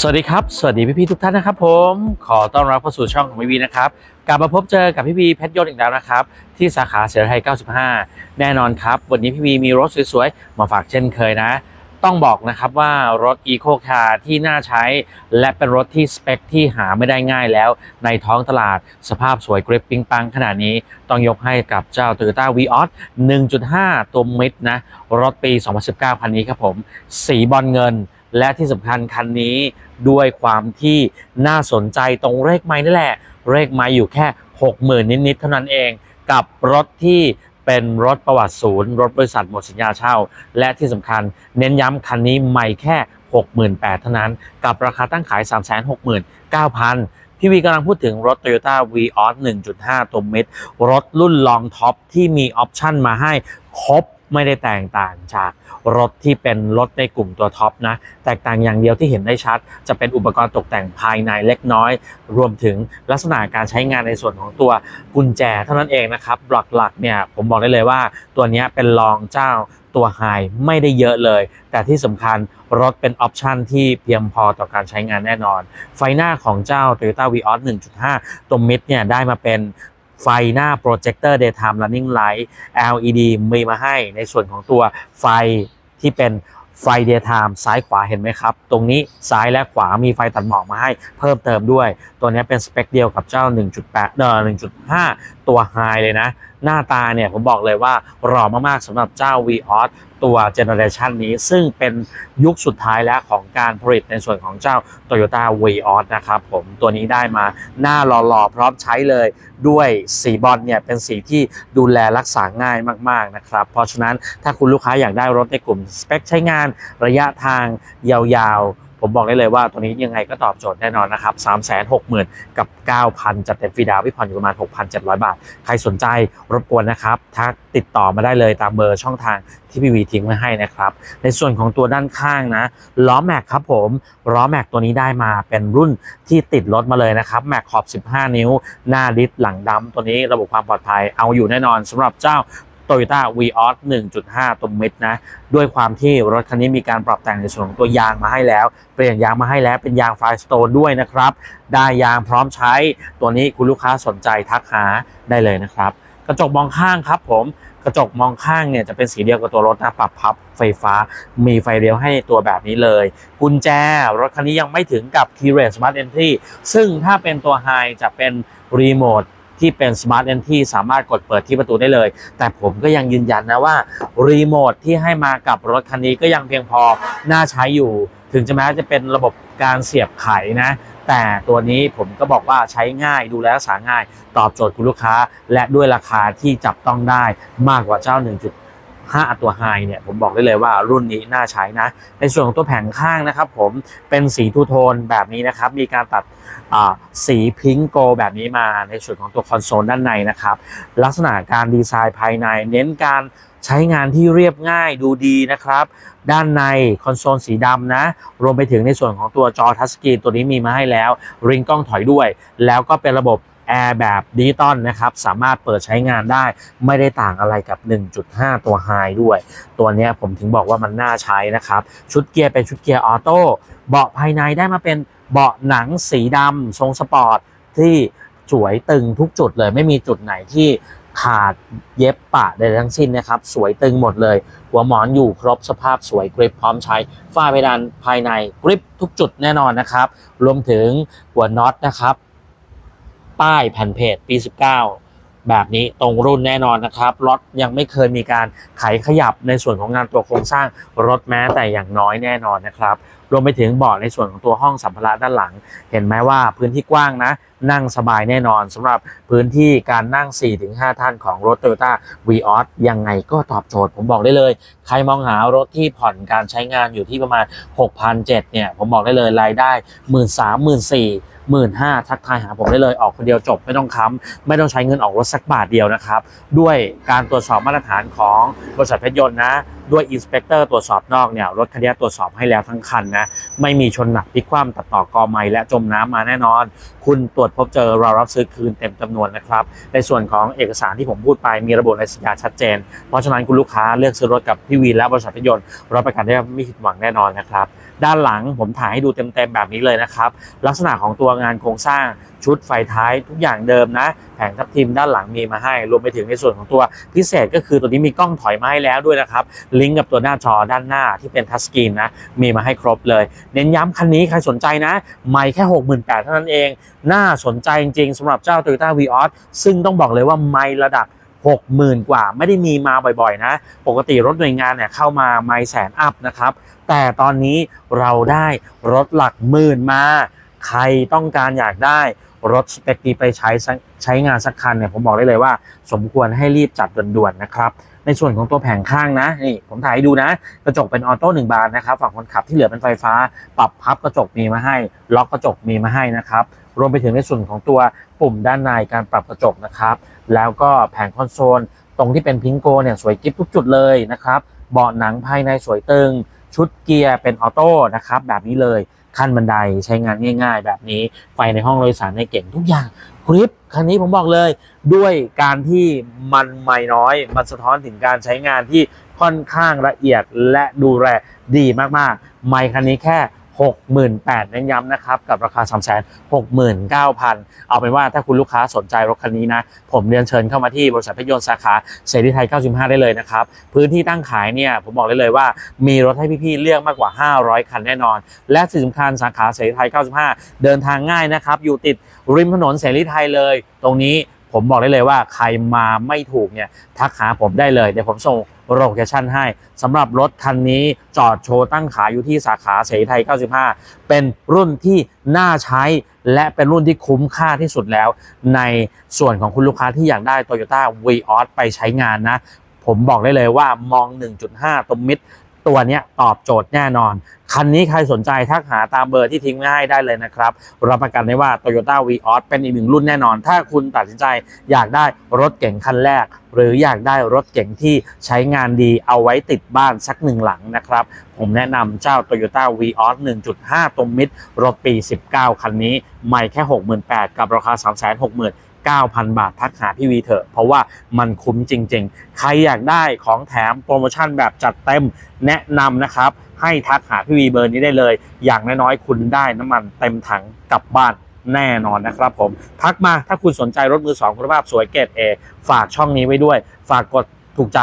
สวัสดีครับ สวัสดีพี่ๆทุกท่านนะครับผมขอต้อนรับเข้าสู่ช่องของพี่วีนะครับกลับมาพบเจอกับพี่วีเพชรยนต์อีกแล้วนะครับ ที่สาขาเสรีไทย 95 แน่นอนครับ วันนี้พี่วีมีรถสวยๆ มาฝากเช่นเคยนะ ต้องบอกนะครับว่ารถ Eco Car ที่น่าใช้ และเป็นรถที่สเปคที่หาไม่ได้ง่ายแล้ว ในท้องตลาดสภาพสวยกริปปิ้งปังขนาดนี้ต้องยกให้กับเจ้า Toyota Vios 1.5 ตัวมิดนะ รถปี 2019 คันนี้ครับผม สีบอลเงินและที่สำคัญคันนี้ด้วยความที่น่าสนใจตรงเลขไม้นี่แหละเลขไม้อยู่แค่ 60,000 นิด ๆ เท่านั้นเองกับรถที่ เป็นรถประวัติศูนย์ รถบริษัทหมดสัญญาเช่า และที่สำคัญเน้นย้ำคันนี้ใหม่แค่ 68,000เท่านั้น กับราคาตั้งขาย 369,000 พี่วีกำลังพูดถึงรถ Toyota Vios 1.5 ตัวมิดรถรุ่นลองท็อปที่มีออปชั่นมาให้ครบ ไม่ได้แตกต่างจากรถที่เป็นรถในกลุ่มตัวท็อปนะ แตกต่างอย่างเดียวที่เห็นได้ชัด จะเป็นอุปกรณ์ตกแต่งภายในเล็กน้อย รวมถึงลักษณะการใช้งานในส่วนของตัวกุญแจเท่านั้นเองนะครับหลักๆเนี่ยผมบอกได้เลยว่าตัวนี้เป็นรองเจ้าตัวไฮไม่ได้เยอะเลย แต่ที่สำคัญรถเป็นออปชันที่เพียงพอต่อการใช้งานแน่นอน ไฟหน้าของเจ้า Toyota Vios 1.5 ตัวมิดเนี่ยได้มาเป็น ไฟหน้า Projector Daytime Running Light LED มีมาให้ในส่วนของตัวไฟที่เป็นไฟ Daytime ซ้ายขวาเห็นไหมครับ ตรงนี้ซ้ายและขวามีไฟตัดหมอกมาให้เพิ่มเติมด้วย ตัวนี้เป็นสเปคเดียวกับเจ้า 1.8เอ่อ1.5 ตัวไฮเลยนะ หน้าตาเนี่ยผมบอกเลยว่าหล่อมากๆสำหรับเจ้า Vios ตัวเจเนอเรชันนี้ซึ่งเป็นยุคสุดท้ายแล้วของการผลิตในส่วนของเจ้า Toyota Vios นะครับผมตัวนี้ได้มาหน้าหล่อๆ พร้อมใช้เลยด้วยสีบอลเนี่ยเป็นสีที่ดูแลรักษาง่ายมากๆนะครับ เพราะฉะนั้นถ้าคุณลูกค้าอยากได้รถในกลุ่มสเปคใช้งานระยะทางยาวๆ ผมบอกได้เลยว่าตัวนี้ยังไงก็ตอบโจทย์แน่นอนนะครับ360,000 กับ 9,000 จัดเต็มฟรีดาวพี่ผ่อนอยู่ประมาณ 6,700 บาท ใครสนใจรบกวนนะครับทักติดต่อมาได้เลยตามเบอร์ช่องทางที่พี่วีทิ้งไว้ให้นะครับ ในส่วนของตัวด้านข้างนะล้อแม็กครับผมล้อแม็กตัวนี้ได้มาเป็นรุ่นที่ติดรถมาเลยนะครับแม็กขอบ 15 นิ้ว หน้าดิสหลังดำตัวนี้ระบบความปลอดภัยเอาอยู่แน่นอนสำหรับเจ้า Toyota Vios 1.5 ตัวมิดนะ ด้วยความที่รถคันนี้มีการปรับแต่งในส่วนของตัวยางมาให้แล้ว เปลี่ยนยางมาให้แล้วเป็นยาง Firestone ด้วยนะครับ ได้ยางพร้อมใช้ ตัวนี้คุณลูกค้าสนใจทักหาได้เลยนะครับ กระจกมองข้างครับผมกระจกมองข้างเนี่ยจะเป็นสีเดียวกับตัวรถนะปรับพับไฟฟ้า มีไฟเลี้ยวให้ตัวแบบนี้เลย กุญแจรถคันนี้ยังไม่ถึงกับ Key r a t Smart Entry ซึ่งถ้าเป็นตัว High จะเป็นรีโมท ที่เป็น Smart Entry สามารถกดเปิดที่ประตูได้เลย แต่ผมก็ยังยืนยันนะว่ารีโมทที่ให้มากับรถคันนี้ก็ยังเพียงพอน่าใช้อยู่ ถึงจะแม้จะเป็นระบบการเสียบไขนะ แต่ตัวนี้ผมก็บอกว่าใช้ง่ายดูแลรักษาง่าย ตอบโจทย์คุณลูกค้า และด้วยราคาที่จับต้องได้มากกว่าเจ้า 5 ตัวไฮเนี่ยผมบอกได้เลยว่ารุ่นนี้น่าใช้นะ ในส่วนของตัวแผงข้างนะครับผมเป็นสีทูโทนแบบนี้นะครับ มีการตัดสีพิงโกแบบนี้มาในส่วนของตัวคอนโซลด้านในนะครับ ลักษณะการดีไซน์ภายใน เน้นการใช้งานที่เรียบง่ายดูดีนะครับ ด้านในคอนโซลสีดำนะ รวมไปถึงในส่วนของตัวจอทัชสกรีนตัวนี้มีมาให้แล้ว ริงกล้องถอยด้วย แล้วก็เป็นระบบ แอร์แบบดิจิตอลนะครับ สามารถเปิดใช้งานได้ ไม่ได้ต่างอะไรกับ 1.5 ตัวไฮด้วย ตัวนี้ผมถึงบอกว่ามันน่าใช้นะครับ ชุดเกียร์เป็นชุดเกียร์ออโต้เบาะภายในได้มาเป็นเบาะหนังสีดำทรงสปอร์ตที่สวยตึงทุกจุดเลยไม่มีจุดไหนที่ขาดเย็บปะใดทั้งสิ้นนะครับ สวยตึงหมดเลย หัวหมอนอยู่ครบสภาพสวยกริปพร้อมใช้ฝ้าเพดานภายในกริปทุกจุดแน่นอนนะครับ รวมถึงหัวน็อตนะครับ ป้ายแผ่นเพจปี 19 แบบนี้ตรงรุ่นแน่นอนนะครับรถยังไม่เคยมีการไขขยับในส่วนของงานตัวโครงสร้างรถแม้แต่อย่างน้อยแน่นอนนะครับรวมไปถึงเบาะในส่วนของตัวห้องสัมภาระด้านหลัง เห็นไหมว่าพื้นที่กว้างนะ นั่งสบายแน่นอนสำหรับพื้นที่การนั่ง 4-5 ท่านของรถ Toyota Vios ยังไงก็ตอบโจทย์ผมบอกได้เลย ใครมองหารถที่ผ่อนการใช้งานอยู่ที่ประมาณ6,700เนี่ยผมบอกได้เลยรายได้ 1 3 0 0 0 0 4 หมื่นห้าทักทายหาผมได้เลยออกคนเดียวจบไม่ต้องค้ำไม่ต้องใช้เงินออกรถสักบาทเดียวนะครับ ด้วยการตรวจสอบมาตรฐานของบริษัทเพชรยนต์นะด้วยอินสเปกเตอร์ตรวจสอบนอกเนี่ยรถคันนี้ตรวจสอบให้แล้วทั้งคันนะไม่มีชนหนักพลิกคว่ำตัดต่อกอไม้และจมน้ำมาแน่นอน คุณตรวจพบเจอเรารับซื้อคืนเต็มจำนวนนะครับ ในส่วนของเอกสารที่ผมพูดไปมีระบุในสัญญาชัดเจน เพราะฉะนั้นคุณลูกค้าเลือกซื้อรถกับพี่วีและบริษัทเพชรยนต์รับประกันได้ว่าไม่ผิดหวังแน่นอนนะครับ ด้านหลังผมถ่ายให้ดูเต็มๆแบบนี้เลยนะครับลักษณะของตัวงานโครงสร้างชุดไฟท้ายทุกอย่างเดิมนะ แผงทับทิมด้านหลังมีมาให้ รวมไปถึงในส่วนของตัวพิเศษก็คือตัวนี้มีกล้องถอยมาให้แล้วด้วยนะครับ ลิงก์กับตัวหน้าจอด้านหน้าที่เป็นทัชสกรีนนะ มีมาให้ครบเลย เน้นย้ำคันนี้ใครสนใจนะ ไม่แค่ 68,000เท่านั้นเอง น่าสนใจจริงๆสำหรับเจ้า Toyota v ีออซึ่งต้องบอกเลยว่าไม่ระดับ60,000 กว่าไม่ได้มีมาบ่อยๆ นะ ปกติรถหน่วยงานเนี่ยเข้ามาไม่แสนอัพนะครับ แต่ตอนนี้เราได้รถหลักหมื่นมา ใครต้องการอยากได้รถสเปคดีไปใช้ใช้งานสักคันเนี่ยผมบอกได้เลยว่า สมควรให้รีบจัดด่วนๆนะครับในส่วนของตัวแผงข้างนะนี่ผมถ่ายให้ดูนะ กระจกเป็นออโต้หนึ่งบานนะครับฝั่งคนขับที่เหลือเป็นไฟฟ้า ปรับพับกระจกมีมาให้ ล็อกกระจกมีมาให้นะครับรวมไปถึงในส่วนของตัวปุ่มด้านในการปรับกระจกนะครับ แล้วก็แผงคอนโซล ตรงที่เป็นพิงโกเนี่ยสวยกิ๊บทุกจุดเลยนะครับเบาะหนังภายในสวยตึง ชุดเกียร์เป็นออโต้นะครับแบบนี้เลย ขั้นบันไดใช้งานง่าย ๆ แบบนี้ ไฟในห้องโดยสารในเก่งทุกอย่างคลิปคันนี้ผมบอกเลยด้วยการที่มันไม่น้อย มันสะท้อนถึงการใช้งานที่ค่อนข้างละเอียดและดูแลดีมากๆ ไม่คันนี้แค่ 68,000เน้นย้ำนะครับกับราคา 369,000 เอาเป็นว่าถ้าคุณลูกค้าสนใจรถคันนี้นะ ผมเรียนเชิญเข้ามาที่บริษัทพยนต์สาขาเสรีไทย 95 ได้เลยนะครับ พื้นที่ตั้งขายเนี่ยผมบอกได้เลยว่ามีรถให้พี่ๆเลือกมากกว่า 500 คันแน่นอน และสิ่งสำคัญสาขาเสรีไทย 95 เดินทางง่ายนะครับ อยู่ติดริมถนนเสรีไทยเลย ตรงนี้ ผมบอกได้เลยว่าใครมาไม่ถูกเนี่ยทักหาผมได้เลย เดี๋ยวผมส่งโลเคชั่นให้สำหรับรถคันนี้จอดโชว์ตั้งขายอยู่ที่สาขาเสรีไทย 95 เป็นรุ่นที่น่าใช้และเป็นรุ่นที่คุ้มค่าที่สุดแล้ว ในส่วนของคุณลูกค้าที่อยากได้ Toyota v ีออไปใช้งานนะ ผมบอกได้เลยว่ามอง 1.5ตรงมิด ตัวนี้ตอบโจทย์แน่นอน คันนี้ใครสนใจทักหาตามเบอร์ที่ทิ้งไว้ให้ได้เลยนะครับ รับประกันได้ว่า Toyota v ีออเป็นอีกหนึ่งรุ่นแน่นอน ถ้าคุณตัดสินใจอยากได้รถเก๋งคันแรก หรืออยากได้รถเก๋งที่ใช้งานดีเอาไว้ติดบ้านสักหนึ่งหลังนะครับ ผมแนะนำเจ้า Toyota v ีออ1.5ตรงมิดรถปี 19 คันนี้ใหม่แค่ 68,000กับราคา 360,000 9,000 บาท ทักหาพี่วีเถอะ เพราะว่ามันคุ้มจริง ๆ ใครอยากได้ของแถมโปรโมชั่นแบบจัดเต็มแนะนำนะครับ ให้ทักหาพี่วีเบอร์นี้ได้เลย อย่างน้อยๆ คุณได้น้ำมันเต็มถังกลับบ้านแน่นอนนะครับผม ทักมาถ้าคุณสนใจรถมือสองคุณภาพสวยเกรดเอฝากช่องนี้ไว้ด้วย ฝากกดถูกใจ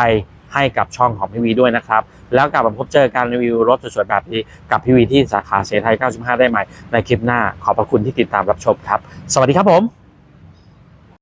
ให้กับช่องของพี่วีด้วยนะครับ แล้วกลับมาพบเจอการรีวิวรถสวยๆแบบนี้กับพี่วีที่สาขาเซไทย 95 ได้ใหม่ ในคลิปหน้าขอบพระคุณที่ติดตามรับชมครับ สวัสดีครับผม